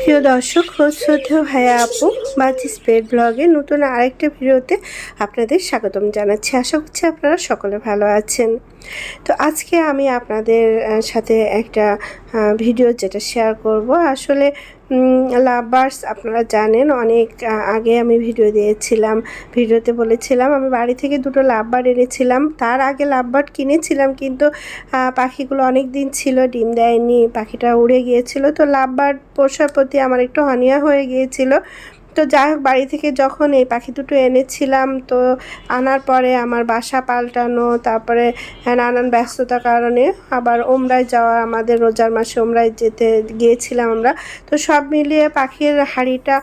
প্রিয় দর্শক ও শ্রদ্ধেয় ভাইয়া আপু বাজি স্পেড ব্লগে নতুন আরেকটা ভিডিওতে আপনাদের স্বাগতম জানাচ্ছি। আশা করছি আপনারা সকলে ভালো আছেন। তো আজকে আমি আপনাদের সাথে একটা ভিডিও যেটা শেয়ার করব। আসলে লাভার্স আপনারা জানেন, অনেক আগে আমি ভিডিও দিয়েছিলাম ভিডিওতে বলেছিলাম, আমি বাড়ি থেকে দুটো লাভবার এনেছিলাম। তার আগে লাভবার কিনেছিলাম, কিন্তু পাখিগুলো অনেক দিন ছিল, ডিম দেয়নি, পাখিটা উড়ে গিয়েছিল। তো লাভবার পোষার প্রতি আমার একটু হানিয়া হয়ে গিয়েছিল। তো যাই হোক, বাড়ি থেকে যখন এই পাখি দুটো এনেছিলাম, তো আনার পরে আমার বাসা পাল্টানো, তারপরে নানান ব্যস্ততার কারণে আবার ওমরায় যাওয়া, আমাদের রোজার মাসে ওমরায় যেতে গিয়েছিলাম আমরা। তো সব মিলিয়ে পাখির হাঁড়িটা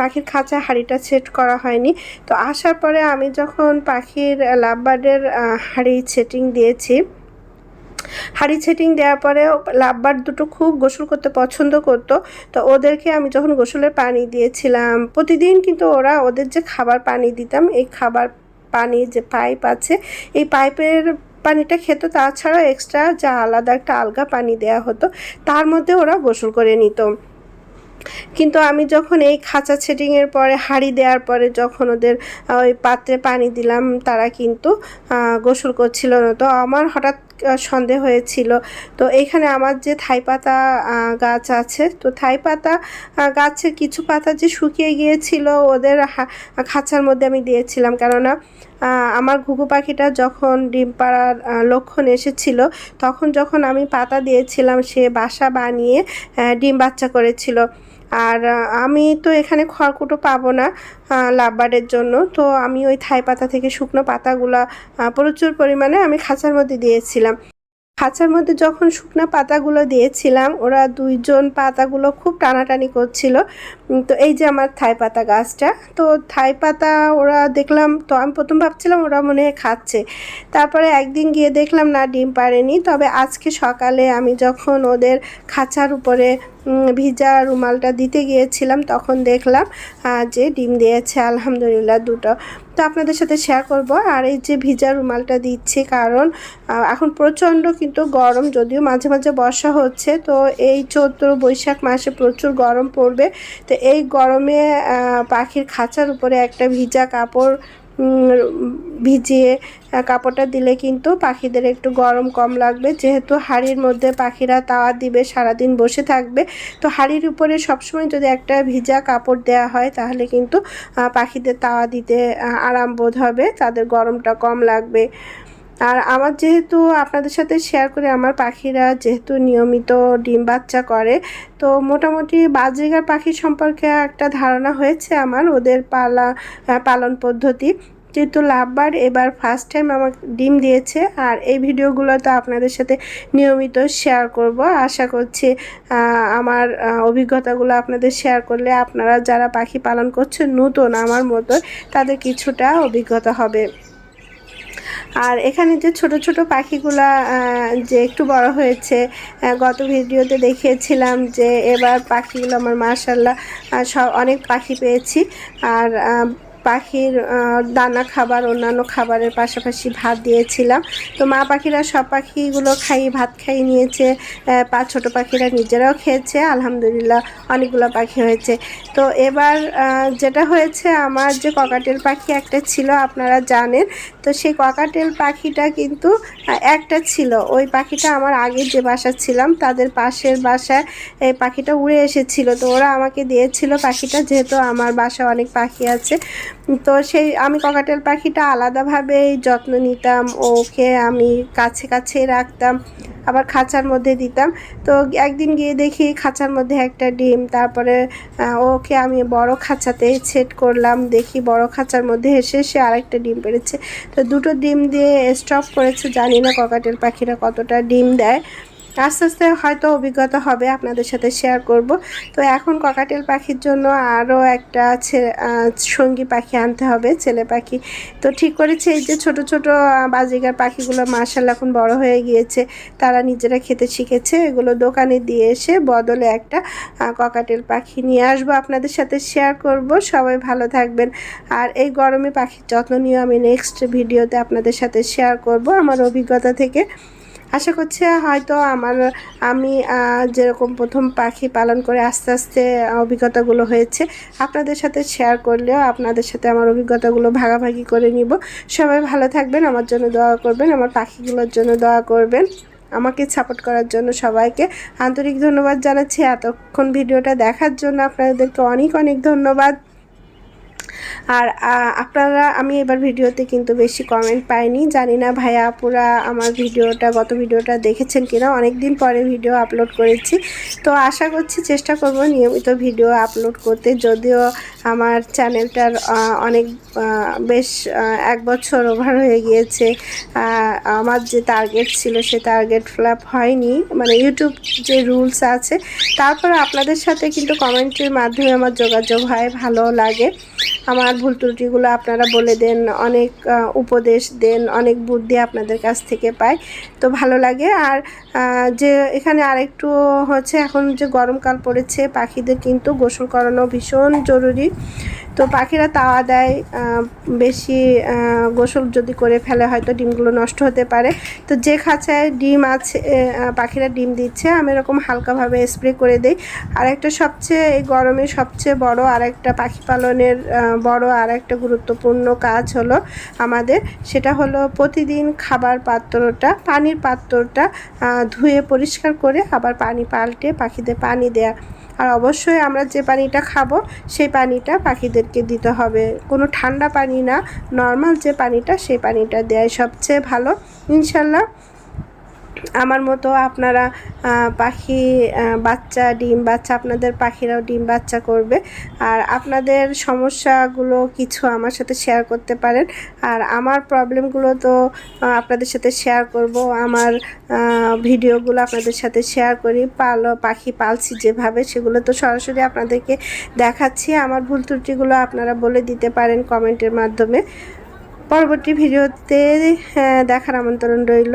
পাখির খাঁচা হাঁড়িটা সেট করা হয়নি। তো আসার পরে আমি যখন পাখির লাভবার্ডের হাঁড়ি সেটিং দিয়েছি হাঁড়ি ছেটিং দেওয়ার পরে লাভবার দুটো খুব গোসল করতে পছন্দ করতো। তো ওদেরকে আমি যখন গোসলের পানি দিয়েছিলাম, প্রতিদিন কিন্তু ওরা ওদের যে খাবার পানি দিতাম, এই খাবার পানি যে পাইপ আছে, এই পাইপের পানিটা খেত। তাছাড়া এক্সট্রা যা আলাদা একটা আলগা পানি দেওয়া হতো, তার মধ্যে ওরা গোসল করে নিত। কিন্তু আমি যখন এই খাঁচা ছেটিংয়ের পরে, হাঁড়ি দেওয়ার পরে যখন ওদের ওই পাত্রে পানি দিলাম, তারা কিন্তু গোসল করছিল না। তো আমার হঠাৎ সন্দেহ হয়েছিল। তো এইখানে আমার যে থাই পাতা গাছ আছে, তো থাই পাতা গাছের কিছু পাতা যে শুকিয়ে গিয়েছিল, ওদের খাঁচার মধ্যে আমি দিয়েছিলাম। কেননা আমার ঘুঘু পাখিটা যখন ডিম পাড়ার লক্ষণ এসেছিল, তখন যখন আমি পাতা দিয়েছিলাম, সে বাসা বানিয়ে ডিম বাচ্চা করেছিল। আর আমি তো এখানে খড়কুটো পাবো না লাভবারের জন্য। তো আমি ওই থাই পাতা থেকে শুকনো পাতাগুলো প্রচুর পরিমাণে আমি খাঁচার মধ্যে দিয়েছিলাম। খাঁচার মধ্যে যখন শুকনো পাতাগুলো দিয়েছিলাম, ওরা দুইজন পাতাগুলো খুব টানাটানি করছিল। তো এই যে আমার থাই পাতা গাছটা, তো থাই পাতা ওরা দেখলাম, তো আমি প্রথম ভাবছিলাম ওরা মনে হয় খাচ্ছে। তারপরে একদিন গিয়ে দেখলাম, না, ডিম পারেনি তবে আজকে সকালে আমি যখন ওদের খাঁচার উপরে ভিজা রুমালটা দিতে গিয়েছিলাম, তখন দেখলাম যে ডিম দিয়েছে, আলহামদুলিল্লাহ দুটো। তো আপনাদের সাথে শেয়ার করব। আর এই যে ভিজা রুমালটা দিচ্ছি, কারণ এখন প্রচণ্ড কিন্তু গরম, যদিও মাঝে মাঝে বর্ষা হচ্ছে, তো এই চৈত্র বৈশাখ মাসে প্রচুর গরম পড়বে। তো এই গরমে পাখির খাঁচার উপরে একটা ভিজা কাপড় ভিজিয়ে কাপড়টা দিলে কিন্তু পাখিদের একটু গরম কম লাগবে। যেহেতু হাড়ির মধ্যে পাখিরা তাওয়া দিবে, সারাদিন বসে থাকবে। তো হাড়ির উপরে সবসময় যদি একটা ভিজা কাপড় দেয়া হয়, তাহলে কিন্তু পাখিদের তাওয়া দিতে আরাম বোধ হবে। তাদের গরমটা কম লাগবে। আর আমার যেহেতু আপনাদের সাথে শেয়ার করে আমার পাখিরা যেহেতু নিয়মিত ডিম বাচ্চা করে, তো মোটামুটি বাজরিগার পাখি সম্পর্কে একটা ধারণা হয়েছে আমার, ওদের পালা পালন পদ্ধতি। যেহেতু লাভবার এবার ফার্স্ট টাইম আমার ডিম দিয়েছে, আর এই ভিডিওগুলো তো আপনাদের সাথে নিয়মিত শেয়ার করব। আশা করছি আমার অভিজ্ঞতাগুলো আপনাদের শেয়ার করলে আপনারা যারা পাখি পালন করছেন নতুন আমার মতো তাদের কিছুটা অভিজ্ঞতা হবে। আর এখানে যে ছোট ছোট পাখিগুলা যে একটু বড় হয়েছে গত ভিডিওতে দেখিয়েছিলাম যে এবার পাখিগুলো আমার মার্শাল্লাহ সব অনেক পাখি পেয়েছি। আর পাখির দানা খাবার, অন্যান্য খাবারের পাশাপাশি ভাত দিয়েছিলাম। তো মা পাখিরা সব পাখিগুলো খাইয়ে ভাত খাইয়ে নিয়েছে পা ছোটো পাখিরা নিজেরাও খেয়েছে, আলহামদুলিল্লাহ অনেকগুলো পাখি হয়েছে। তো এবার যেটা হয়েছে, আমার যে ককাটেল পাখি একটা ছিল, আপনারা জানেন তো সেই ককাটেল পাখিটা কিন্তু একটা ছিল। ওই পাখিটা আমার আগে যে বাসা ছিলাম, তাদের পাশের বাসায় এই পাখিটা উড়ে এসেছিল। তো ওরা আমাকে দিয়েছিল পাখিটা, যেহেতু আমার বাসায় অনেক পাখি আছে। তো সেই আমি ককাটেল পাখিটা আলাদাভাবেই যত্ন নিতাম, ওকে আমি কাছে কাছে রাখতাম, আবার খাঁচার মধ্যে দিতাম। তো একদিন গিয়ে দেখি খাঁচার মধ্যে একটা ডিম, তারপরে ওকে আমি বড় খাঁচাতে সেট করলাম। দেখি বড় খাঁচার মধ্যে এসে সে আরেকটা ডিম পেরেছে তো দুটো ডিম দিয়ে স্টপ করেছে জানি না ককাটের পাখিরা কতটা ডিম দেয়। আস্তে আস্তে হয়তো অভিজ্ঞতা হবে আপনাদের সাথে শেয়ার করব। তো এখন ককাটেল পাখির জন্য আরও একটা সঙ্গী পাখি আনতে হবে ছেলে পাখি। তো ঠিক করেছে এই যে ছোট ছোট আহ, বাজিগার পাখিগুলো মার্শাল এখন বড় হয়ে গিয়েছে। তারা নিজেরা খেতে শিখেছে এগুলো দোকানে দিয়ে এসে বদলে একটা ককাটেল পাখি নিয়ে আসব আপনাদের সাথে শেয়ার করব। সবাই ভালো থাকবেন। আর এই গরমে পাখির যত্ন নিয়ে আমি নেক্সট ভিডিওতে আপনাদের সাথে শেয়ার করব। আমার অভিজ্ঞতা থেকে। আশা করছি হয়তো আমার, আমি যেরকম প্রথম পাখি পালন করে আস্তে আস্তে অভিজ্ঞতাগুলো হয়েছে, আপনাদের সাথে শেয়ার করলেও আপনাদের সাথে আমার অভিজ্ঞতাগুলো ভাগাভাগি করে নিব। সবাই ভালো থাকবেন, আমার জন্য দোয়া করবেন, আমার পাখিগুলোর জন্য দোয়া করবেন, আমাকে সাপোর্ট করার জন্য সবাইকে। আন্তরিক ধন্যবাদ জানাচ্ছি, এতক্ষণ ভিডিওটা দেখার জন্য আপনাদেরকে অনেক অনেক ধন্যবাদ। আর আপনারা, আমি এবার ভিডিওতে কিন্তু বেশি কমেন্ট পাইনি। জানি না ভাইয়া, আপুরা আমার ভিডিওটা, গত ভিডিওটা দেখেছেন কিনা? অনেক দিন পরে ভিডিও আপলোড করেছি। তো আশা করছি, চেষ্টা করব নিয়মিত ভিডিও আপলোড করতে। যদিও আমার চ্যানেলটার অনেক বেশ এক বছর ওভার হয়ে গিয়েছে। আমার যে টার্গেট ছিল, সে টার্গেট ফ্ল্যাপ হয়নি। মানে ইউটিউব যে রুলস আছে, তারপর আপনাদের সাথে কিন্তু কমেন্টের মাধ্যমে আমার যোগাযোগ হয়, ভালো লাগে। আমার ভুল ত্রুটিগুলো আপনারা বলে দেন, অনেক উপদেশ দেন, অনেক বুদ্ধি আপনাদের কাছ থেকে পাই। তো ভালো লাগে। আর যে এখানে আরেকটু হচ্ছে, এখন যে গরমকাল পড়েছে, পাখিদের কিন্তু গোসল করানো ভীষণ জরুরি। তো পাখিরা তাওয়া দেয় বেশি গোসল যদি করে ফেলে হয়তো ডিমগুলো নষ্ট হতে পারে। তো যে খাঁচায় ডিম আছে পাখিরা ডিম দিচ্ছে, আমি এরকম হালকাভাবে স্প্রে করে দিই। আর একটা সবচেয়ে, এই গরমে সবচেয়ে বড় আর একটা পাখি পালনের বড় আর একটা গুরুত্বপূর্ণ কাজ হলো আমাদের, সেটা হলো প্রতিদিন খাবার পাত্রটা, পানির পাত্রটা ধুয়ে পরিষ্কার করে আবার পানি পাল্টে পাখিদের পানি দেয়া। আর অবশ্যই আমরা যে পানিটা খাব, সেই পানিটা পাখিদেরকে দিতে হবে। কোনো ঠান্ডা পানি না, নর্মাল যে পানিটা, সেই পানিটা দেয় সবচেয়ে ভালো। ইনশাল্লাহ আমার মতো আপনারা পাখি বাচ্চা ডিম বাচ্চা আপনাদের পাখিরাও ডিম বাচ্চা করবে। আর আপনাদের সমস্যাগুলো কিছু আমার সাথে শেয়ার করতে পারেন। আর আমার প্রবলেমগুলো তো আপনাদের সাথে শেয়ার করব। আমার ভিডিওগুলো আপনাদের সাথে শেয়ার করি। পাল পাখি পালছি যেভাবে সেগুলো তো সরাসরি আপনাদেরকে দেখাচ্ছি। আমার ভুল ত্রুটিগুলো আপনারা বলে দিতে পারেন কমেন্টের মাধ্যমে। পরবর্তী ভিডিওতে আহ, দেখার আমন্ত্রণ রইল।